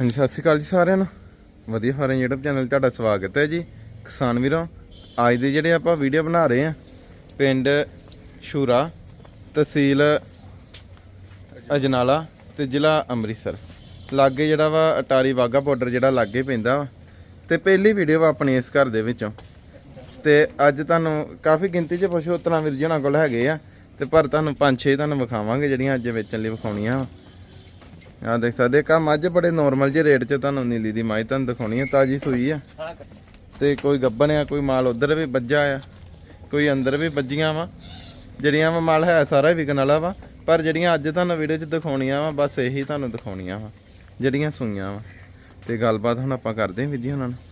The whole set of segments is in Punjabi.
ਹਾਂਜੀ, ਸਤਿ ਸ਼੍ਰੀ ਅਕਾਲ ਜੀ ਸਾਰਿਆਂ ਨੂੰ। ਵਧੀਆ ਫਾਰਮ ਯੂਟਿਊਬ ਚੈਨਲ 'ਤੇ ਤੁਹਾਡਾ ਸਵਾਗਤ ਹੈ ਜੀ। ਕਿਸਾਨ ਵੀਰੋ, ਅੱਜ ਦੇ ਜਿਹੜੇ ਆਪਾਂ ਵੀਡੀਓ ਬਣਾ ਰਹੇ ਆ ਪਿੰਡ ਸ਼ੂਰਾ ਤਹਿਸੀਲ ਅਜਨਾਲਾ ਤੇ ਜ਼ਿਲ੍ਹਾ ਅੰਮ੍ਰਿਤਸਰ। ਲਾਗੇ ਜਿਹੜਾ ਵਾ ਅਟਾਰੀ ਵਾਗਾ ਬਾਰਡਰ ਜਿਹੜਾ ਲਾਗੇ ਪੈਂਦਾ ਵਾ। ਤੇ ਪਹਿਲੀ ਵੀਡੀਓ ਵਾ ਆਪਣੀ ਇਸ ਘਰ ਦੇ ਵਿੱਚੋਂ। ਤੇ ਅੱਜ ਤੁਹਾਨੂੰ ਕਾਫੀ ਗਿਣਤੀ 'ਚ ਪਸ਼ੂ ਉਤਰਾ ਵੀਰ ਜੀ ਉਹਨਾਂ ਕੋਲ ਹੈਗੇ ਆ। ਤੇ ਪਰ ਤੁਹਾਨੂੰ ਪੰਜ ਛੇ ਤੁਹਾਨੂੰ ਵਿਖਾਵਾਂਗੇ ਜਿਹੜੀਆਂ ਅੱਜ ਵੇਚਣ ਲਈ ਵਿਖਾਉਣੀਆਂ ਵਾ। ਆ ਦੇਖ ਸਕਦੇ ਕਾ ਮੱਝ ਬੜੇ ਨਾਰਮਲ ਜਿਹੇ ਰੇਟ 'ਚ ਤੁਹਾਨੂੰ ਨੀਲੀ ਦੀ ਮਾਈ ਤੁਹਾਨੂੰ ਦਿਖਾਉਣੀ ਆ, ਤਾਜੀ ਸੂਈ ਆ। ਤੇ ਕੋਈ ਗੱਬਨ ਆ, ਕੋਈ ਮਾਲ ਉਧਰ ਵੀ ਵੱਜਾ ਆ, ਕੋਈ ਅੰਦਰ ਵੀ ਵੱਜੀਆਂ ਵਾ। ਜਿਹੜੀਆਂ ਵਾ ਮਾਲ ਹੈ ਸਾਰਾ ਵਿਕਣ ਵਾਲਾ ਵਾ, ਪਰ ਜਿਹੜੀਆਂ ਅੱਜ ਤੁਹਾਨੂੰ ਵੀਡੀਓ 'ਚ ਦਿਖਾਉਣੀਆਂ ਵਾ, ਬਸ ਇਹੀ ਤੁਹਾਨੂੰ ਦਿਖਾਉਣੀਆਂ ਵਾ, ਜਿਹੜੀਆਂ ਸੂਈਆਂ ਵਾ। ਤੇ ਗੱਲਬਾਤ ਹੁਣ ਆਪਾਂ ਕਰਦੇ ਹਾਂ ਵੀਰ ਜੀ ਉਹਨਾਂ ਨਾਲ।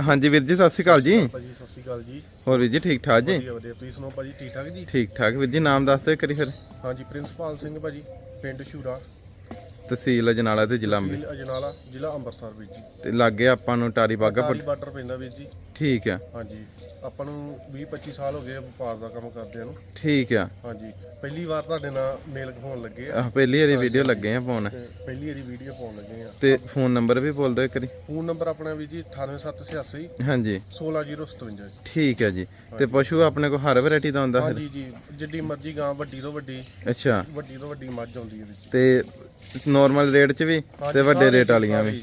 ਹਾਂਜੀ ਵੀਰ ਜੀ ਸਤਿ ਸ਼੍ਰੀ ਅਕਾਲ ਜੀ। ਭਾਜੀ ਸਤਿ ਸ਼੍ਰੀ ਅਕਾਲ ਜੀ। ਹੋਰ ਵੀਰ ਜੀ ਠੀਕ ਠਾਕ ਜੀ? ਵਧੀਆ ਵਧੀਆ। ਤੁਸੀਂ ਸੁਣਾਓ ਭਾਜੀ ਠੀਕ ਠਾਕ ਜੀ? ਠੀਕ ਠਾਕ ਵੀਰ ਜੀ ਨਾਮ ਦੱਸ ਦਿਓ ਕਰੀ ਫਿਰ। ਹਾਂਜੀ ਪ੍ਰਿੰਸਪਾਲ ਸਿੰਘ ਭਾਜੀ ਪਿੰਡ ਸ਼ੂਰਾ। ਤਹਿਸੀਲ ਅਜਨਾਲਾ ਤੇ ਜ਼ਿਲ੍ਹਾ ਅੰਮ੍ਰਿਤਸਰ ਤਹਿਸੀਲ ਅਜਨਾਲਾ ਜ਼ਿਲ੍ਹਾ ਅੰਮ੍ਰਿਤਸਰ ਵੀਰ ਜੀ। ਤੇ ਲਾਗੇ ਆਪਾਂ ਨੂੰ ਟਾਰੀ ਬਾਗਾ ਬਾਰਡਰ ਪੈਂਦਾ ਵੀਰ ਜੀ। ਠੀਕ ਆ। ਹਾਂਜੀ ਆਪਾਂ ਨੂੰ 20 25 ਸਾਲ ਹੋ ਗਏ ਵਪਾਰ ਦਾ ਕੰਮ ਕਰਦਿਆਂ ਨੂੰ। ਠੀਕ ਆ। ਹਾਂਜੀ ਪਹਿਲੀ ਵਾਰ ਤੁਹਾਡੇ ਨਾਲ ਮੇਲ ਹੋਣ ਲੱਗੇ ਆ। ਆਹ ਪਹਿਲੀ ਵਾਰੀ ਵੀਡੀਓ ਲੱਗੇ ਆ ਤੇ ਪਹਿਲੀ ਵਾਰੀ ਵੀਡੀਓ ਪਾਉਣ ਲੱਗੇ ਆ। ਤੇ ਫੋਨ ਨੰਬਰ ਵੀ ਬੋਲ ਦਿਓ ਇੱਕ ਵਾਰੀ। ਫੋਨ ਨੰਬਰ ਆਪਣਾ ਵੀਰ ਜੀ 98786 ਹਾਂਜੀ। 16057 ਜੀ। ਠੀਕ ਹੈ ਜੀ। ਤੇ ਪਸ਼ੂ ਆਪਣੇ ਕੋਲ ਹਰ ਵੈਰਾਈਟੀ ਦਾ ਹੁੰਦਾ ਫਿਰ? ਹਾਂਜੀ ਜੀ ਜਿੱਡੀ ਮਰਜ਼ੀ ਗਾਂ ਵੱਡੀ ਤੋਂ ਵੱਡੀ। ਅੱਛਾ। ਵੱਡੀ ਤੋਂ ਵੱਡੀ ਮੱਝ ਆਉਂਦੀ ਹੈ ਜੀ ਤੇ ਨਾਰਮਲ ਰੇਟ 'ਚ ਵੀ ਤੇ ਵੱਡੇ ਰੇਟ ਵਾਲੀਆਂ ਵੀ।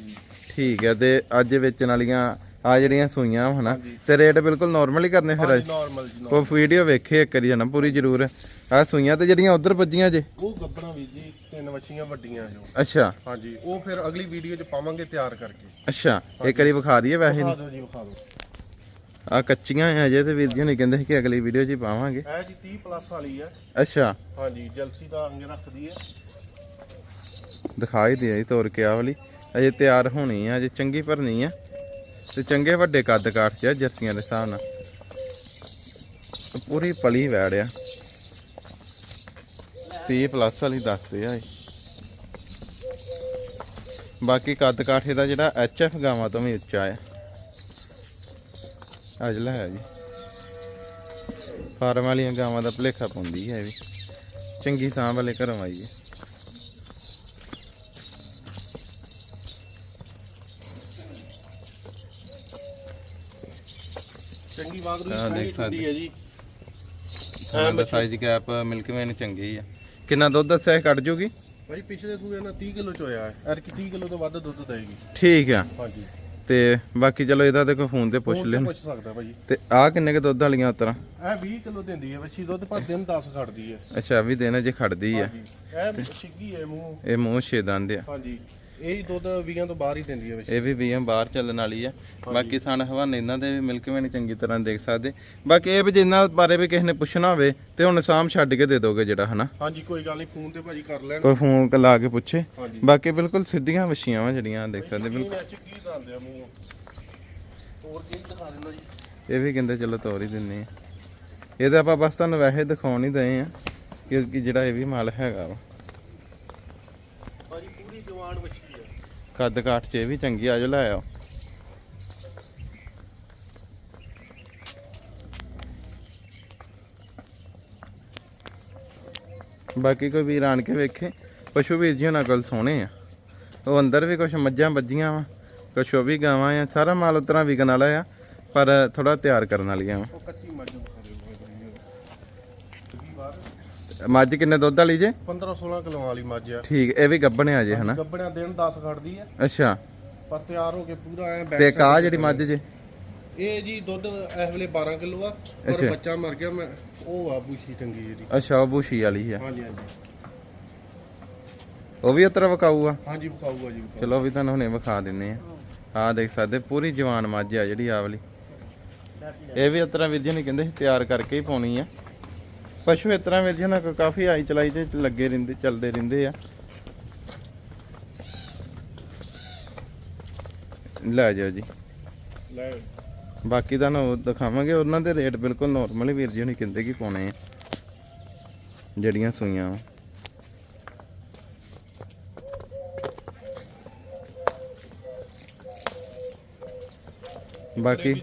ਠੀਕ ਹੈ ਤੇ ਅੱਜ ਵੇਚਣ ਵਾਲੀਆਂ ਆ ਜਿਹੜੀਆਂ ਸੂਈਆਂ ਹਨਾ ਤੇ ਰੇਟ ਬਿਲਕੁਲ ਨਾਰਮਲ ਹੀ ਕਰਨੇ ਫਿਰ ਅੱਜ। ਉਹ ਵੀਡੀਓ ਵੇਖੇ ਇੱਕ ਵਾਰੀ ਜਣਾ ਪੂਰੀ ਜ਼ਰੂਰ। ਆ ਸੂਈਆਂ ਤੇ ਜਿਹੜੀਆਂ ਉਧਰ ਵੱਜੀਆਂ ਜੇ। ਉਹ ਗੱਬਣਾ ਵੀਰ ਜੀ ਤਿੰਨ ਵੱਛੀਆਂ ਵੱਡੀਆਂ ਜੋ। ਅੱਛਾ। ਹਾਂਜੀ ਉਹ ਫਿਰ ਅਗਲੀ ਵੀਡੀਓ 'ਚ ਪਾਵਾਂਗੇ ਤਿਆਰ ਕਰਕੇ। ਅੱਛਾ ਇੱਕ ਵਾਰੀ ਵਿਖਾ ਦਈਏ ਵੈਸੇ। ਵਿਖਾ ਦਿਓ ਜੀ ਵਿਖਾ ਦਿਓ। ਆ ਕੱਚੀਆਂ ਆ ਅਜੇ ਤੇ ਵੀਰ ਜੀ ਨੇ ਕਹਿੰਦੇ ਕਿ ਅਗਲੀ ਵੀਡੀਓ 'ਚ ਪਾਵਾਂਗੇ। ਇਹ ਜੀ 30 ਪਲੱਸ ਵਾਲੀ ਹੈ ਅੱਛਾ। ਹਾਂਜੀ ਜਲਸੀ ਦਾ ਅੰਗ ਰੱਖਦੀ ਹੈ ਦਿਖਾਈ ਦੇ ਆਈ ਤੋਰ ਕੇ ਆ ਵਾਲੀ। ਅਜੇ ਤਿਆਰ ਹੋਣੀ ਆ, ਅਜੇ ਚੰਗੀ ਭਰਨੀ ਆ। ਤੇ ਚੰਗੇ ਵੱਡੇ ਕੱਦ ਕਾਠ ਚ ਆ ਜਰਸੀਆਂ ਦੇ ਹਿਸਾਬ ਨਾਲ। ਪੂਰੀ ਪਲੀ ਵੈੜਿਆ 30 ਪਲੱਸ ਵਾਲੀ ਦੱਸਦੇ ਆ ਇਹ ਬਾਕੀ ਕੱਦ ਕਾਠੇ ਦਾ ਜਿਹੜਾ ਐਚ ਐਫ ਗਾਵਾਂ ਤੋਂ ਵੀ ਉੱਚਾ ਆ। ਅਜਲਾ ਹੈ ਜੀ। ਫਾਰਮ ਵਾਲੀਆਂ ਗਾਵਾਂ ਦਾ ਭਲੇਖਾ ਪਾਉਂਦੀ ਹੈ ਵੀ। ਚੰਗੀ ਸਾਂਭ ਵਾਲੇ ਘਰੋਂ ਆਈ ਹੈ। ਚੰਗੀ ਬਾਗਰੂ ਹਾਂ, ਦੇਖ ਦੀ ਸਕਦੇ। ਠੰਡੀ ਹੈ ਜੀ। ਹਾਂ ਦਾ ਸਾਈਜ਼ ਗੈਪ ਮਿਲਕ ਵੇ ਨੇ ਚੰਗੀ ਆ। ਕਿੰਨਾ ਦੁੱਧ ਦੱਸਿਆ ਇਹ ਕੱਢ ਜੂਗੀ? ਭਾਈ ਪਿਛਲੇ ਸੂਏ ਨਾਲ 30 ਕਿਲੋ ਚ ਹੋਇਆ ਹੈ। ਐਰ ਕਿ 30 ਕਿਲੋ ਤੋਂ ਵੱਧ ਦੁੱਧ ਦੇਗੀ। ਠੀਕ ਆ। ਹਾਂਜੀ। ਤੇ ਬਾਕੀ ਚਲੋ ਇਹਦਾ ਤੇ ਕੋਈ ਫੋਨ ਤੇ ਪੁੱਛ ਤੇ ਪੁੱਛ ਸਕਦਾ ਤੇ ਆਹ ਕਿੰਨੇ ਕ ਦੁੱਧ ਵਾਲੀਆਂ ਉਤਰਾ? ਇਹ 20 ਕਿਲੋ ਦਿੰਦੀ ਹੈ ਵੱਛੀ ਦੁੱਧ ਪਰ ਦਿਨ 10 ਖੜਦੀ ਹੈ। ਅੱਛਾ ਵੀ ਦੇਣਾ ਜੇ ਖੜਦੀ ਆ। ਹਾਂਜੀ। ਇਹ ਛਿੱਗੀ ਹੈ ਮੂੰਹ। ਇਹ ਮੂੰਹ ਛੇ ਦੰਦ ਆ। ਹਾਂਜੀ। ਇਹ ਹੀ ਦੁੱਧ 20 ਤੋਂ ਬਾਹਰ ਹੀ ਦਿੰਦੀ ਹੈ ਵੱਛੀ ਇਹ ਵੀ ਵੀਆਂ ਬਾਹਰ ਚੱਲਣ ਵਾਲੀ ਆ। ਬਾਕੀ ਸਣ ਹਵਾਨੇ ਇਹਨਾਂ ਦੇ ਵੀ ਮਿਲਕ ਵੇ ਨੇ ਚੰਗੀ ਤਰ੍ਹਾਂ ਦੇਖ ਸਕਦੇ। ਬਾਕੀ ਇਹ ਵੀ ਜੇ ਇਹਨਾਂ ਬਾਰੇ ਵੀ ਕਿਸੇ ਨੇ ਪੁੱਛਣਾ ਹੋਵੇ ਤੇ ਹੁਣ ਸਾਮ ਛੱਡ ਕੇ ਦੇ ਦੋਗੇ ਜਿਹੜਾ ਹਨਾ? ਹਾਂਜੀ ਕੋਈ ਗੱਲ ਨਹੀਂ ਫੋਨ ਤੇ ਭਾਜੀ ਕਰ ਲੈਣ। ਕੋਈ ਫੋਨ ਲਾ ਕੇ ਪੁੱਛੇ। ਬਾਕੀ ਬਿਲਕੁਲ ਸਿੱਧੀਆਂ ਵਛੀਆਂ ਵਾ ਜਿਹੜੀਆਂ ਦੇਖ ਸਕਦੇ ਬਿਲਕੁਲ। ਦੰਦ ਆ ਮੂੰਹ? ਹੋਰ ਕੀ ਦਿਖਾ ਦੇਣਾ ਜੀ? ਇਹ ਵੀ ਕਹਿੰਦੇ ਚਲੋ ਤੋਰ ਹੀ ਦਿੰਨੇ ਆ। ਇਹ ਤਾਂ ਆਪਾਂ ਬਸ ਤੁਹਾਨੂੰ ਵੈਸੇ ਦਿਖਾਉਣ ਹੀ ਦਏ ਆ ਕਿਉਂਕਿ ਜਿਹੜਾ ਇਹ ਵੀ ਮਾਲ ਹੈਗਾ ਵਾ ਭਾਜੀ ਪੂਰੀ ਜਵਾਨ ਵੱਛੀ ਹੈ ਕੱਦ ਕਾਠ ਚ, ਇਹ ਵੀ ਚੰਗੀ ਆ ਜੋ ਲੈ ਆਓ। ਬਾਕੀ ਕੋਈ ਵੀਰ ਆਣ ਕੇ ਵੇਖੇ, ਪਸ਼ੂ ਵੀਰ ਜੀ ਉਹਨਾਂ ਕੋਲ ਸੋਹਣੇ ਆ। ਉਹ ਅੰਦਰ ਵੀ ਕੁਝ ਮੱਝਾਂ ਵੱਜੀਆਂ ਵਾ, ਕੁਛ ਉਹ ਵੀ ਗਾਵਾਂ ਆ, ਸਾਰਾ ਮਾਲ ਉਤਰਾ ਵਿਕਣ ਵਾਲਾ ਆ, ਪਰ ਥੋੜਾ ਤਿਆਰ ਕਰਨ ਵਾਲੀਆਂ ਵਾ ਉਹ ਕੱਚੀ ਮੱਝ ਦਿਖਾ ਦਿਓ ਕੀ ਬਾਤ ਮੱਝ ਕਿੰਨੇ ਦੁੱਧ ਵਾਲੀ ਜੇ? 15 16 ਕਿਲੋ ਵਾਲੀ ਮੱਝ ਆ। ਠੀਕ ਇਹ ਵੀ ਗੱਭਣ ਆ ਜੇ ਹਨਾ? ਗੱਬੜਿਆਂ ਦਿਨ 10 ਖੜਦੀ ਹੈ ਅੱਛਾ। ਪਰ ਤਿਆਰ ਹੋ ਕੇ ਪੂਰਾ ਐ ਤੇ ਕਾ ਜਿਹੜੀ ਮੱਝ ਜੇ? ਇਹ ਜੀ ਦੁੱਧ ਇਸ ਵੇਲੇ 12 ਕਿਲੋ ਆ ਪਰ। ਬੱਚਾ ਮਰ ਗਿਆ ਮੈਂ ਉਹ ਆ ਬੂਸ਼ੀ ਟੰਗੀ ਇਹਦੀ ਅੱਛਾ ਉਹ ਬੂਸ਼ੀ ਵਾਲੀ ਆ। ਹਾਂਜੀ ਹਾਂਜੀ। ਉਹ ਵੀ ਉਤਰਾ ਵਕਾਊ ਆ? ਹਾਂਜੀ ਵਿਖਾਊਗਾ ਜੀ। ਚਲੋ ਵੀ ਤੁਹਾਨੂੰ ਹੁਣੇ ਵਿਖਾ ਦਿੰਨੇ ਆ। ਆ ਦੇਖ ਸਕਦੇ ਪੂਰੀ ਜਵਾਨ ਮੱਝ ਆ ਜਿਹੜੀ ਆ ਵਾਲੀ। ਇਹ ਵੀ ਉਤਰਾ ਵੀਰ ਜੀ ਨੇ ਕਹਿੰਦੇ ਤਿਆਰ ਕਰਕੇ ਹੀ ਪਾਉਣੀ ਆ। ਪਸ਼ੂ ਇਸ ਤਰ੍ਹਾਂ ਵੀਰ ਜੀ ਨਾਲ ਕਾਫੀ ਆਈ ਚਲਾਈ ਤੇ ਲੱਗੇ ਰਹਿੰਦੇ ਚੱਲਦੇ ਰਹਿੰਦੇ ਆ। ਲੈ ਜਾਓ ਜੀ। ਲੈ ਬਾਕੀ ਤੁਹਾਨੂੰ ਦਿਖਾਵਾਂਗੇ ਉਹਨਾਂ ਦੇ ਰੇਟ ਬਿਲਕੁਲ ਨਾਰਮਲ ਵੀਰ ਜੀ ਹੁਣੀ ਕਹਿੰਦੇ ਕਿ ਪਾਉਣੇ ਆ ਜਿਹੜੀਆਂ ਸੂਈਆਂ ਬਾਕੀ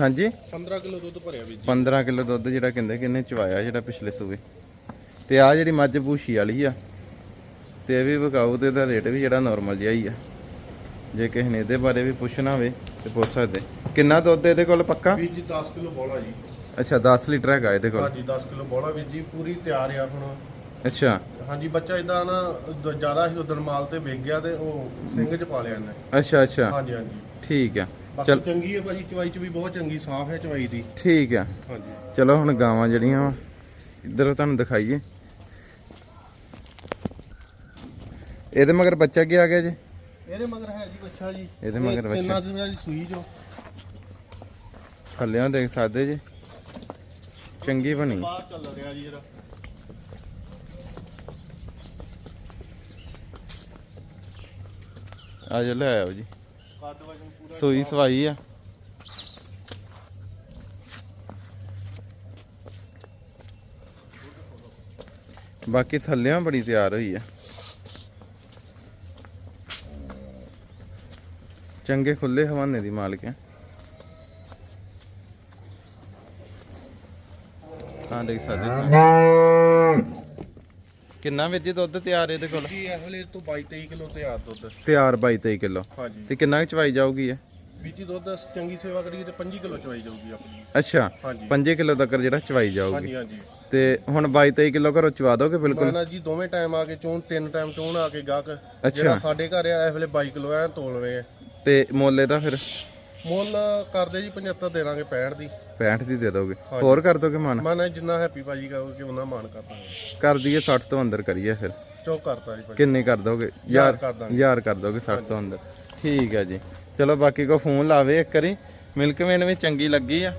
ਹਾਂਜੀ? 15 ਕਿਲੋ ਦੁੱਧ ਭਰਿਆ ਜੀ। 15 ਕਿਲੋ ਦੁੱਧ ਜਿਹੜਾ ਕਹਿੰਦੇ ਕਿੰਨੇ ਚਵਾਇਆ ਜਿਹੜਾ ਪਿਛਲੇ ਸੂਏ। ਤੇ ਆ ਜਿਹੜੀ ਮੱਝ ਭੂਸ਼ੀ ਵਾਲੀ ਆ ਤੇ ਇਹ ਵੀ ਵਿਕਾਊ ਤੇ ਇਹਦਾ ਰੇਟ ਵੀ ਜਿਹੜਾ ਨਾਰਮਲ ਜਿਹਾ ਹੀ ਆ। ਜੇ ਕਿਸੇ ਨੇ ਇਹਦੇ ਬਾਰੇ ਵੀ ਪੁੱਛਣਾ ਹੋਵੇ ਤੇ ਪੁੱਛ ਸਕਦੇ। ਕਿੰਨਾ ਦੁੱਧ ਇਹਦੇ ਕੋਲ ਪੱਕਾ? ਵੀਰ ਜੀ 10 ਕਿਲੋ ਬੋਲਾ ਜੀ। ਅੱਛਾ 10 ਲੀਟਰ ਹੈਗਾ ਇਹਦੇ ਕੋਲ। ਹਾਂਜੀ 10 ਕਿਲੋ ਬੋਲਾ ਵੀਰ ਜੀ ਪੂਰੀ ਤਿਆਰ ਆ ਹੁਣ। ਅੱਛਾ। ਹਾਂਜੀ ਬੱਚਾ ਇਦਾਂ ਨਾ ਦ- ਜ਼ਿਆਦਾ ਹੀ ਉਦਣ ਮਾਲ ਤੇ ਵੇਚ ਗਿਆ ਤੇ ਉਹ ਸਿੰਘ ਚ ਪਾ ਲਿਆ ਇਹਨੇ। ਅੱਛਾ ਅੱਛਾ। ਹਾਂਜੀ ਹਾਂਜੀ। ਠੀਕ ਆ। ਬਾਕੀ ਚਲ। ਚੰਗੀ ਹੈ ਭਾਜੀ ਚਵਾਈ ਚ ਵੀ ਬਹੁਤ ਚੰਗੀ ਸਾਫ਼ ਹੈ ਚਵਾਈ ਦੀ। ਠੀਕ ਆ। ਹਾਂਜੀ। ਚਲੋ ਹੁਣ ਗਾਵਾਂ ਜਿਹੜੀਆਂ ਵਾ ਇੱਧਰ ਤੁਹਾਨੂੰ ਦਿਖਾਈਏ। ਇਹਦੇ ਮਗਰ ਬੱਚਾ ਕੀ ਆ ਗਿਆ ਜੀ? ਇਹਦੇ ਮਗਰ ਹੈ ਜੀ ਬੱਚਾ ਜੀ। ਇਹਦੇ ਮਗਰ ਬੱਚਾ। ਤਿੰਨਾਂ ਦਿਨਾਂ ਦੀ ਸੂਈ ਜੋ। ਥੱਲਿਆਂ ਦੇਖ ਸਕਦੇ ਜੀ। ਚੰਗੀ ਬਣੀ। ਬਾਹਰ ਚੱਲ ਰਿਹਾ ਜੀ ਇਹਦਾ। ਆ ਜੋ ਲੈ ਆਓ ਜੀ। ਸੂਈ ਸਵਾਈ ਆ। ਬਾਕੀ ਥੱਲਿਆਂ ਬੜੀ ਤਿਆਰ ਹੋਈ ਆ। ਚੰਗੇ ਖੁੱਲੇ ਹਵਾਨੇ ਦੀ ਮਾਲਕ ਹੈ ਹਾਂ, ਦੇਖ ਸਕਦੇ ਜੀ। ਕਿੰਨਾ ਵਿੱਚ ਜੀ ਦੁੱਧ ਤਿਆਰ ਇਹਦੇ ਕੋਲ? ਜੀ ਇਹ ਵੇਲੇ ਤੋਂ 22 23 ਕਿਲੋ ਤਿਆਰ ਦੁੱਧ। ਤਿਆਰ 22 23 ਕਿਲੋ। ਹਾਂਜੀ। ਤੇ ਕਿੰਨਾ ਚਵਾਈ ਜਾਊਗੀ ਇਹ? ਵੀਰ ਜੀ ਦੁੱਧ ਚੰਗੀ ਸੇਵਾ ਕਰੀਏ ਤੇ 5 ਕਿਲੋ ਚਵਾਈ ਜਾਊਗੀ ਆਪਣੀ। ਅੱਛਾ ਹਾਂਜੀ। 5 ਕਿਲੋ ਤੱਕ ਜਿਹੜਾ ਚਵਾਈ ਜਾਊਗੀ। ਹਾਂਜੀ ਹਾਂਜੀ। ਤੇ ਹੁਣ 22 23 ਕਿਲੋ ਘਰੋਂ ਚਵਾ ਦੋਗੇ ਬਿਲਕੁਲ? ਮਾਨਾ ਜੀ ਦੋਵੇਂ ਟਾਈਮ ਆ ਕੇ ਚੋਣ ਤਿੰਨ ਟਾਈਮ ਚੋਣ ਆ ਕੇ ਗਾਹਕ। ਜਿਹੜਾ ਸਾਡੇ ਘਰ ਆ ਇਸ ਵੇਲੇ 22 ਕਿਲੋ ਐ ਤੋਲਵੇਂ ਆ। ਤੇ ਮੋਲੇ ਦਾ ਫਿਰ? ਮੁੱਲ ਕਰਦੇ ਜੀ 75 ਦੇ ਦਾਂਗੇ 65 ਦੀ। 65 ਦੀ ਦੇ ਦੋਗੇ। ਹੋਰ ਕਰ ਦੋਗੇ ਮਨ? ਮਾਨਾ ਜਿੰਨਾ ਹੈਪੀ ਭਾਜੀ ਕਹੋਗੇ ਉਹਨਾਂ ਮਾਨ ਕਰਦਾ ਕਰ ਦਈਏ 60 ਤੋਂ ਅੰਦਰ ਕਰੀਏ ਫਿਰ। ਚੌਕ ਕਰਤਾ ਜੀ ਭਾਜੀ। ਕਿੰਨੇ ਕਰ ਦੋਗੇ? ਯਾਰ ਕਰ। ਯਾਰ ਕਰ ਦੋਗੇ 60 ਤੋਂ ਅੰਦਰ। ਠੀਕ ਹੈ ਜੀ। ਚਲੋ ਬਾਕੀ ਕੋ ਫੋਨ ਲਾਵੇ ਇੱਕ ਵਾਰੀ। ਮਿਲਕ ਵੇਨ ਵੀ ਚੰਗੀ ਲੱਗੀ ਆ।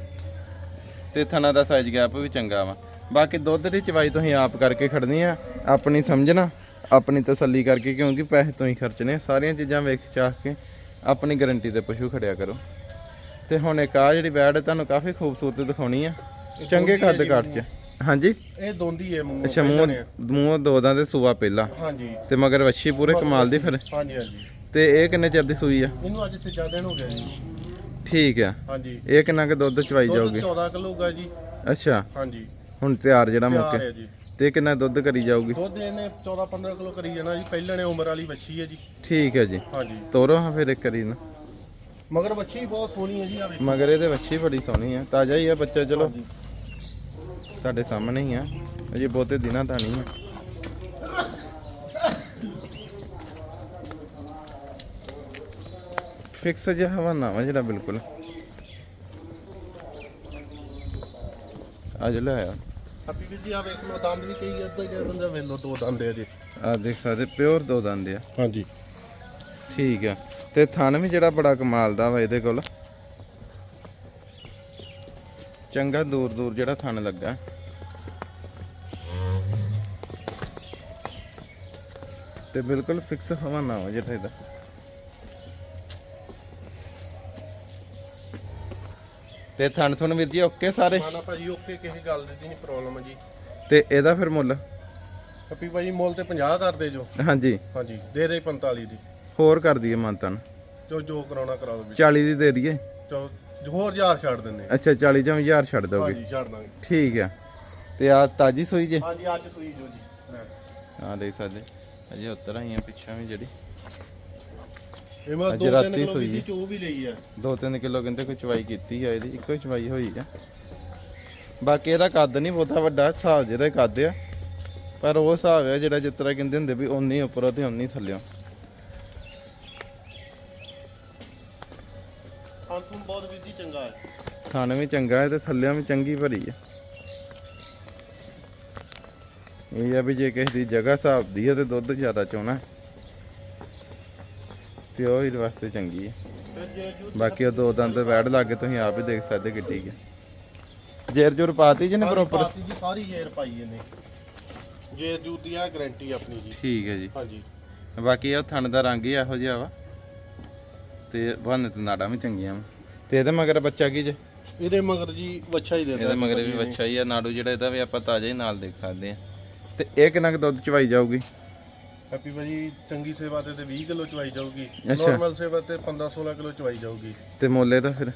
ਤੇ ਥਣਾ ਦਾ ਸਾਈਜ਼ ਗੈਪ ਵੀ ਚੰਗਾ ਵਾ। ਬਾਕੀ ਦੁੱਧ ਦੀ ਚਵਾਈ ਤੁਸੀਂ ਆਪ ਕਰਕੇ ਖੜਨੀ ਆ। ਆਪਣੀ ਸਮਝਣਾ ਆਪਣੀ ਤਸੱਲੀ ਕਰਕੇ ਕਿਉਂਕਿ ਪੈਸੇ ਤੋਂ ਹੀ ਖਰਚਣੇ ਸਾਰੀਆਂ ਚੀਜ਼ਾਂ ਵੇਖ ਚਾਹ ਕੇ ਆਪਣੀ ਗਾਰੰਟੀ ਤੇ ਪਸ਼ੂ ਖੜਿਆ ਕਰੋ। ਤੇ ਹੁਣ ਇੱਕ ਆ ਜਿਹੜੀ ਬੈਡ ਤੁਹਾਨੂੰ ਕਾਫੀ ਖੂਬਸੂਰਤ ਦਿਖਾਉਣੀ ਆ। ਚੰਗੇ ਦੋਂਦੀ ਕੱਦ ਕਾਠ ਚ। ਹਾਂਜੀ? ਇਹ ਦੋਂਦੀ ਹੈ ਮੂੰਹ ਅੱਛਾ ਮੂੰਹ। ਮੂੰਹ ਦੋ ਦਾਂ ਦੇ ਸੂਆ ਪਹਿਲਾਂ। ਹਾਂਜੀ। ਤੇ ਮਗਰ ਵੱਛੀ ਪੂਰੇ ਕਮਾਲ ਦੀ ਫਿਰ। ਹਾਂਜੀ ਹਾਂਜੀ। ਤੇ ਇਹ ਕਿੰਨੇ ਚਿਰ ਦੀ ਸੂਈ ਆ? ਇਹਨੂੰ ਅੱਜ ਇੱਥੇ ਜ਼ਿਆਦਾ ਦਿਨ ਹੋ ਗਿਆ ਜੀ। ਠੀਕ ਆ। ਹਾਂਜੀ। ਇਹ ਕਿੰਨਾ ਕੁ ਦੁੱਧ ਚਵਾਈ ਜਾਊਗੀ? 14 ਕਿਲੋ ਹੋਗਾ ਜੀ। ਅੱਛਾ। ਹਾਂਜੀ। ਹੁਣ ਤਿਆਰ ਜਿਹੜਾ ਤਿਆਰ ਮੌਕੇ ਹੈ ਜੀ। ਤੇ ਕਿੰਨਾ ਦੁੱਧ ਕਰੀ ਜਾਊਗੀ? ਦੁੱਧ ਇਹਨੇ 14 15 ਕਿਲੋ ਕਰੀ ਜਾਣਾ ਜੀ। ਪਹਿਲਾਂ ਨੇ ਉਮਰ ਵਾਲੀ ਵੱਛੀ ਹੈ ਜੀ। ਠੀਕ ਹੈ ਜੀ। ਹਾਂਜੀ। ਤੋਰੋ ਹਾਂ ਫਿਰ ਇੱਕ ਕਰੀ ਨਾ। ਮਗਰ ਵੱਛੀ ਬਹੁਤ ਸੋਹਣੀ ਹੈ ਜੀ ਆ ਵੇਖੋ। ਮਗਰ ਇਹਦੇ ਵੱਛੀ ਬੜੀ ਸੋਹਣੀ ਆ। ਤਾਜ਼ਾ ਹੀ ਆ ਬੱਚਾ ਚਲੋ। ਤੁਹਾਡੇ ਸਾਹਮਣੇ ਹੀ ਆ। ਅਜੇ ਬਹੁਤੇ ਦਿਨਾਂ ਤਾਂ ਨਹੀਂ ਆ। ਫਿਕਸ ਜਿਹਾ ਹਵਾਨਾ ਵਾ ਜਿਹੜਾ ਬਿਲਕੁਲ। ਅੱਜ ਲੈ ਆ। ਹੈਪੀ ਵੀਰ ਜੀ ਆ ਵੇਖ ਲਓ ਦੰਦ ਵੀ ਕਈ ਅੱਧਾ ਜਿਹਾ ਬੰਦਾ ਵੇਖ ਲਓ ਦੋ ਦੰਦ ਹੈ ਜੀ ਆ ਦੇਖ ਸਕਦੇ ਪਿਓਰ ਦੋ ਦੰਦ ਆ। ਹਾਂਜੀ। ਠੀਕ ਆ। ਤੇ ਥਣ ਵੀ ਜਿਹੜਾ ਬੜਾ ਕਮਾਲ ਦਾ ਵਾ ਇਹਦੇ ਕੋਲ। ਚੰਗਾ ਦੂਰ ਦੂਰ ਜਿਹੜਾ ਥਣ ਲੱਗਾ। ਤੇ ਬਿਲਕੁਲ ਫਿਕਸ ਹਵਾਨਾ ਵਾ ਜਿਹੜਾ ਇਹਦਾ। ਤੇ ਥਣ ਥਣ ਵੀਰ ਜੀ ਓਕੇ ਸਾਰੇ? ਮਾਨਾ ਭਾਜੀ ਓਕੇ ਕਿਸੇ ਗੱਲ ਦੀ ਨਹੀਂ ਪ੍ਰੋਬਲਮ ਹੈ ਜੀ। ਤੇ ਇਹਦਾ ਫਿਰ ਮੁੱਲ? ਹੈਪੀ ਭਾਜੀ ਮੁੱਲ ਤੇ 50 ਕਰਦੇ ਜੋ। ਹਾਂਜੀ। ਹਾਂਜੀ ਦੇ ਦੇ 45 ਦੀ। ਹੋਰ ਕਰ ਦਈਏ ਮੰਤਨ ਜੋ ਜੋ ਕਰਾਉਣਾ ਕਰਾ ਦੋ ਵੀ 40 ਦੀ ਦੇ ਦਈਏ? ਚੋ ਹੋਰ ਹਜ਼ਾਰ ਛੱਡ ਦਿੰਨੇ ਅੱਛਾ 40 ਜਾਂ 1000 ਛੱਡ ਦੋਗੇ ਹਾਂਜੀ ਛੱਡ ਦਾਂਗੇ। ਠੀਕ ਆ। ਤੇ ਆ ਤਾਜੀ ਸੋਈ ਜੇ? ਹਾਂਜੀ ਅੱਜ ਸੂਈ ਜੋ ਜੀ। ਆ ਦੇਖ ਸਕਦੇ। ਅਜੇ ਉੱਤਰ ਆਈਆਂ ਪਿੱਛੋਂ ਵੀ ਜਿਹੜੀ। ਇਹ ਮੈਂ ਅੱਜ ਦੋ ਤਿੰਨ ਰਾਤੀ ਕਿਲੋ ਸੂਈ ਹੈ। ਵੀ ਲਈ ਹੈ 2-3 ਕਿਲੋ ਕਹਿੰਦੇ ਕੋਈ ਚਵਾਈ ਕੀਤੀ ਆ ਇਹਦੀ ਇੱਕੋ ਹੀ ਚਵਾਈ ਹੋਈ ਆ। ਬਾਕੀ ਇਹਦਾ ਕੱਦ ਨਹੀਂ ਬਹੁਤਾ ਵੱਡਾ ਹਿਸਾਬ ਜਿਹਦਾ ਹੀ ਕੱਦ ਆ। ਪਰ ਉਹ ਹਿਸਾਬ ਆ ਜਿਹੜਾ ਜਿਸ ਤਰ੍ਹਾਂ ਕਹਿੰਦੇ ਹੁੰਦੇ ਵੀ ਉਨੀ ਉੱਪਰੋਂ ਤੇ ਉਨੀ ਥੱਲਿਓਂ। ਅੰਤੁਮ ਬਹੁਤ ਵੀਰ ਜੀ ਚੰਗਾ ਹੈ। ਖਾਣ ਵੀ ਚੰਗਾ ਹੈ ਤੇ ਥੱਲਿਓਂ ਵੀ ਚੰਗੀ ਭਰੀ ਆ। ਇਹ ਆ ਵੀ ਜੇ ਕਿਸੇ ਦੀ ਜਗ੍ਹਾ ਹਿਸਾਬ ਦੀ ਹੈ ਤੇ ਦੁੱਧ ਜ਼ਿਆਦਾ ਚੋਣਾ। ਤੇ ਉਹ ਇਹਦੇ ਵਾਸਤੇ ਚੰਗੀ ਹੈ। ਬਾਕੀ ਉਹ ਦੋ ਦੰਦ ਵੈੜ ਲਾਗੇ ਤੁਸੀਂ ਆਪ ਹੀ ਦੇਖ ਸਕਦੇ ਕਿੱਡੀ ਹੈ ਜੇਰ ਜੁਰ ਪਾਤੀ ਜੀ ਨੇ ਪ੍ਰੋਪਰ ਪਾਤੀ ਜੀ ਸਾਰੀ ਜੇਰ ਪਾਈ ਇਹਨੇ। ਜੇਰ ਜੂ ਦੀ ਆ ਗਾਰੰਟੀ ਆਪਣੀ ਜੀ। ਠੀਕ ਹੈ ਜੀ। ਹਾਂਜੀ। ਬਾਕੀ ਇਹ ਥਣ ਦਾ ਰੰਗ ਹੀ ਇਹੋ ਜਿਹਾ ਵਾ। ਤੇ ਬੰਨ ਤੇ ਨਾੜਾਂ ਵੀ ਚੰਗੀਆਂ ਵਾ। ਤੇ ਇਹਦੇ ਮਗਰ ਬੱਚਾ ਕੀ ਜੇ? ਇਹਦੇ ਮਗਰ ਜੀ ਵੱਛਾ ਹੀ ਦੇ ਇਹਦੇ ਮਗਰ ਵੀ ਬੱਚਾ ਹੀ ਆ। ਨਾੜੂ ਜਿਹੜਾ ਇਹਦਾ ਵੀ ਆਪਾਂ ਤਾਜ਼ਾ ਹੀ ਨਾਲ ਦੇਖ ਸਕਦੇ ਆ ਤੇ ਇਹ ਕਿੰਨਾ ਕੁ ਦੁੱਧ ਚਵਾਈ ਜਾਊਗੀ? ਹੈਪੀ ਭਾਜੀ ਚੰਗੀ ਸੇਵਾ ਤੇ ਤੇ 20 ਕਿਲੋ ਚਵਾਈ ਜਾਊਗੀ। ਅੱਛਾ। ਨਾਰਮਲ ਸੇਵਾ ਤੇ 15 16 ਕਿਲੋ ਚਵਾਈ ਜਾਊਗੀ। ਤੇ ਮੋਲੇ ਦਾ ਫਿਰ?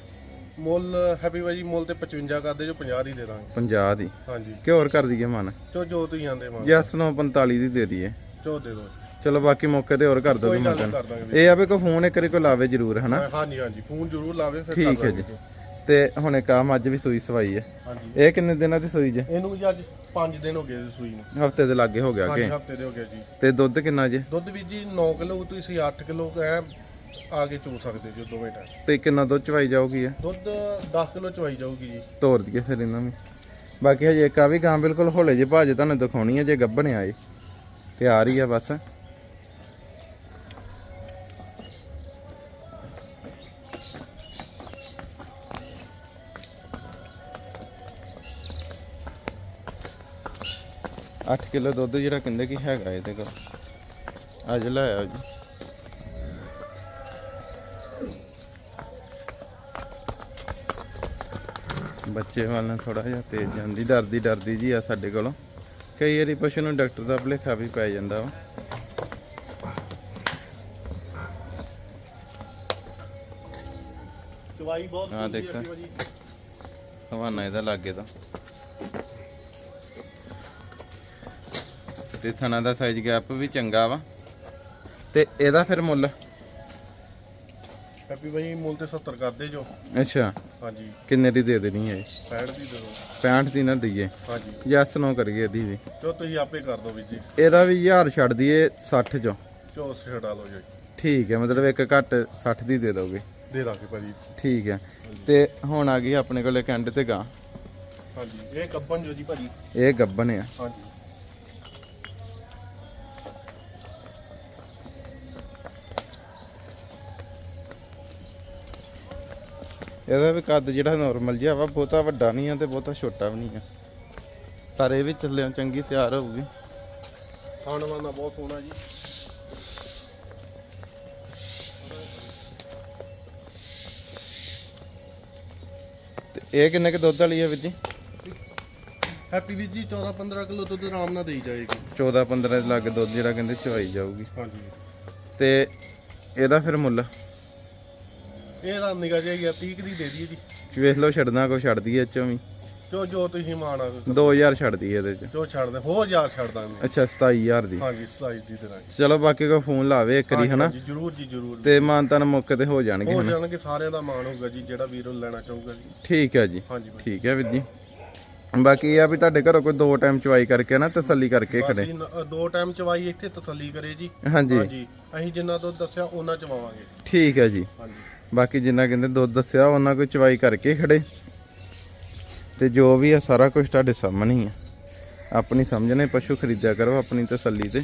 ਮੁੱਲ ਹੈਪੀ ਭਾਜੀ ਮੁੱਲ ਤੇ 55 ਕਰਦੇ ਜੋ 50 ਦੀ ਦੇ ਦਾਂਗੇ। 50 ਦੀ? ਹਾਂਜੀ। ਕਿ ਹੋਰ ਕਰ ਦਈਏ ਮਨ? ਚੋ ਜੋ ਤੁਸੀਂ ਆਂਦੇ ਮਾਂ ਜਸ ਨੂੰ 45 ਦੀ ਦੇ ਦਈਏ। ਚੋ ਦੇ ਦੋ ਚਲੋ ਬਾਕੀ ਮੌਕੇ ਤੇ ਹੋਰ ਕਰ ਦੋ ਕੋਈ ਗੱਲ ਕਰ ਦਾਂਗੇ ਇਹ ਆ ਵੀ ਕੋ ਫੋਨ ਇੱਕ ਵਾਰੀ ਕੋ ਲਾਵੇ ਜ਼ਰੂਰ ਹਨਾ? ਹਾਂਜੀ ਹਾਂਜੀ ਫੋਨ ਜ਼ਰੂਰ ਲਾਵੇ ਫਿਰ ਠੀਕ ਹੈ ਜੀ। ਤੇ ਹੁਣ ਇੱਕ ਆ ਮੱਝ ਵੀ ਸੂਈ ਸਵਾਈ ਹੈ ਹਾਂਜੀ। ਇਹ ਕਿੰਨੇ ਦਿਨਾਂ ਦੀ ਸੂਈ ਜੇ? ਇਹਨੂੰ ਜੀ ਅੱਜ 5 ਦਿਨ ਹੋ ਗਏ ਜੀ ਸੂਈ ਨੂੰ। ਹਫ਼ਤੇ ਦੇ ਲਾਗੇ ਹੋ ਗਿਆ ਹਾਂਜੀ ਕਿ? ਹਫ਼ਤੇ ਦੇ ਹੋ ਗਏ ਜੀ। ਤੇ ਦੁੱਧ ਕਿੰਨਾ ਜੇ? ਦੁੱਧ ਵੀ ਜੀ 9 ਕਿਲੋ ਤੁਸੀਂ 8 ਕਿਲੋ ਐ ਆ ਕੇ ਚੋ ਸਕਦੇ ਜੀ ਦੋਵੇਂ ਟਾਈਮ ਤੇ ਕਿੰਨਾ ਦੁੱਧ ਚਵਾਈ ਜਾਊਗੀ ਇਹ ਦੁੱਧ 10 ਕਿਲੋ ਚਵਾਈ ਜਾਊਗੀ ਜੀ। ਤੋਰ ਦਈਏ ਫਿਰ ਇਹਨਾਂ ਨੂੰ। ਬਾਕੀ ਹਜੇ ਇੱਕ ਆ ਵੀ ਗਾਂ ਬਿਲਕੁਲ ਹੋਲੇ ਜੇ ਭਾਜੇ ਤੁਹਾਨੂੰ ਦਿਖਾਉਣੀ ਹੈ ਜੇ ਗੱਭਣ ਆਏ ਤਿਆਰ ਹੀ ਆ ਬਸ। ਅੱਠ ਕਿਲੋ ਦੁੱਧ ਜਿਹੜਾ ਕਹਿੰਦੇ ਕਿ ਹੈਗਾ ਇਹਦੇ ਕੋਲ। ਅੱਜ ਲੈ ਆਓ ਜੀ। ਬੱਚੇ ਵੱਲ ਨੂੰ ਥੋੜਾ ਜਿਹਾ ਤੇਜ਼ ਜਾਂਦੀ ਡਰਦੀ ਡਰਦੀ ਜੀ ਆ ਸਾਡੇ ਕੋਲੋਂ। ਕਈ ਵਾਰੀ ਪਸ਼ੂ ਨੂੰ ਡਾਕਟਰ ਦਾ ਭੁਲੇਖਾ ਵੀ ਪੈ ਜਾਂਦਾ ਵਾ। ਚਵਾਈ ਬਹੁਤ ਹਾਂ, ਹੁੰਦੀ ਦੇਖ। ਹਵਾਨਾ ਇਹਦਾ ਲਾਗੇ ਦਾ ਤੇ ਥਣਾ ਦਾ ਸਾਈਜ਼ ਗੈਪ ਵੀ ਚੰਗਾ ਵਾ। ਤੇ ਇਹਦਾ ਫਿਰ ਮੁੱਲ? ਹੈਪੀ ਭਾਈ ਮੁੱਲ ਤੇ 70 ਕਰਦੇ ਜੋ ਅੱਛਾ। ਹਾਂਜੀ। ਕਿੰਨੇ ਦੀ ਦੇ ਦੇਣੀ ਹੈ 65 ਦੀ ਦੇ ਦਿਓ। 65 ਦੀ ਨਾ ਦਈਏ। ਹਾਂਜੀ। ਜੈਸ ਨੋ ਕਰੀਏ ਇਹਦੀ ਵੀ। ਜੋ ਤੁਸੀਂ ਆਪੇ ਕਰ ਦਿਓ ਵੀਰ ਜੀ। ਇਹਦਾ ਵੀ 1000 ਛੱਡ ਦਈਏ 60 ਚੋਂ। ਜੋ ਛਡਾ ਲਓ ਜੀ। ਠੀਕ ਹੈ ਮਤਲਬ ਇੱਕ ਘੱਟ 60 ਦੀ ਦੇ ਦੋਗੇ। ਦੇ ਦਾਂਗੇ ਭਾਜੀ। ਠੀਕ ਹੈ। ਤੇ ਹੁਣ ਆ ਗਈ ਆਪਣੇ ਕੋਲੇ ਕੈਂਡ ਤੇ ਗਾਂ। ਹਾਂਜੀ। ਇਹ ਕੱਪਨ ਜੋ ਜੀ ਭਾਜੀ। ਇਹ ਗੱਬਨ ਆ। ਹਾਂਜੀ। ਇਹਦਾ ਵੀ ਕੱਦ ਜਿਹੜਾ ਨਾਰਮਲ ਜਿਹਾ ਵਾ ਬਹੁਤਾ ਵੱਡਾ ਨਹੀਂ ਆ ਤੇ ਬਹੁਤਾ ਛੋਟਾ ਵੀ ਨਹੀਂ ਆ। ਪਰ ਇਹ ਵੀ ਚੱਲਿਆ ਚੰਗੀ ਤਿਆਰ ਹੋਊਗੀ। ਖਾਣ ਵਾਲਾ ਬਹੁਤ ਸੋਹਣਾ ਜੀ। ਤੇ ਇਹ ਕਿੰਨੇ ਕੁ ਦੁੱਧ ਵਾਲੀ ਆ ਵੀਰ ਜੀ? ਹੈਪੀ ਵੀਰ ਜੀ 14 15 ਕਿਲੋ ਦੁੱਧ ਆਰਾਮ ਨਾਲ ਦੇਈ ਜਾਏਗੀ। 14 15 ਦੇ ਲਾਗੇ ਦੁੱਧ ਜਿਹੜਾ ਕਹਿੰਦੇ ਚਵਾਈ ਜਾਊਗੀ। ਹਾਂਜੀ। ਤੇ ਇਹਦਾ ਫਿਰ ਮੁੱਲ? ਇਹ ਰਾਂ ਨਿਗਾ ਜਾਏਗੀ 30 ਕੁ ਦੀ ਦੇ ਦਈਏ ਜੀ। ਵੇਖ ਲਓ ਛੱਡਣਾ ਕੋ ਛੱਡ ਦਈਏ ਚੋਂ ਵੀ। ਜੋ ਜੋ ਤੁਸੀਂ ਮਾਣਾ 2000 ਛੱਡ ਦਈਏ ਇਹਦੇ ਚ। ਜੋ ਛੱਡ ਦੇ ਹੋਰ ਹਜ਼ਾਰ ਛੱਡ ਦਾਂਗੇ। ਅੱਛਾ 27000 ਦੀ। ਹਾਂਜੀ ਸਾਈਜ਼ ਦੀ ਤਰ੍ਹਾਂ ਚਲੋ ਬਾਕੀ ਕੋ ਫੋਨ ਲਾਵੇ ਇੱਕ ਵਾਰੀ ਹਨਾ? ਜਰੂਰ ਜੀ ਜਰੂਰ। ਤੇ ਮਾਨਤਨ ਮੌਕੇ ਤੇ ਹੋ ਜਾਣਗੇ ਹੋ ਜਾਣਗੇ ਸਾਰਿਆਂ ਦਾ ਮਾਣ ਹੋਊਗਾ ਜੀ ਜਿਹੜਾ ਵੀਰ ਨੂੰ ਲੈਣਾ ਚਾਹੂਗਾ ਜੀ। ਠੀਕ ਹੈ ਜੀ। ਠੀਕ ਹੈ ਵੀਰ ਜੀ। ਬਾਕੀ ਇਹ ਆ ਵੀ ਤੁਹਾਡੇ ਘਰੋਂ ਕੋਈ ਦੋ ਟਾਈਮ ਚਵਾਈ ਕਰਕੇ ਨਾ ਤਸੱਲੀ ਕਰਕੇ ਖੜੇ। ਦੋ ਟਾਈਮ ਚਵਾਈ ਇੱਥੇ ਤਸੱਲੀ ਕਰੇ ਜੀ। ਹਾਂਜੀ। ਹਾਂਜੀ। ਅਸੀਂ ਜਿੰਨਾ ਦੁੱਧ ਦੱਸਿਆ ਉਹਨਾਂ ਚਵਾਵਾਂਗੇ। ਠੀਕ ਹੈ ਜੀ। ਹਾਂਜੀ। ਬਾਕੀ ਜਿੰਨਾ ਕਹਿੰਦੇ ਦੁੱਧ ਦੱਸਿਆ, ਉਹਨਾਂ ਕੋਈ ਚਵਾਈ ਕਰਕੇ ਖੜੇ। ਤੇ ਜੋ ਵੀ ਆ, ਸਾਰਾ ਕੁਝ ਤੁਹਾਡੇ ਸਾਹਮਣੇ ਹੀ ਆ। ਆਪਣੀ ਸਮਝਣੇ ਪਸ਼ੂ ਖਰੀਦਿਆ ਕਰੋ, ਆਪਣੀ ਤਸੱਲੀ ਤੇ।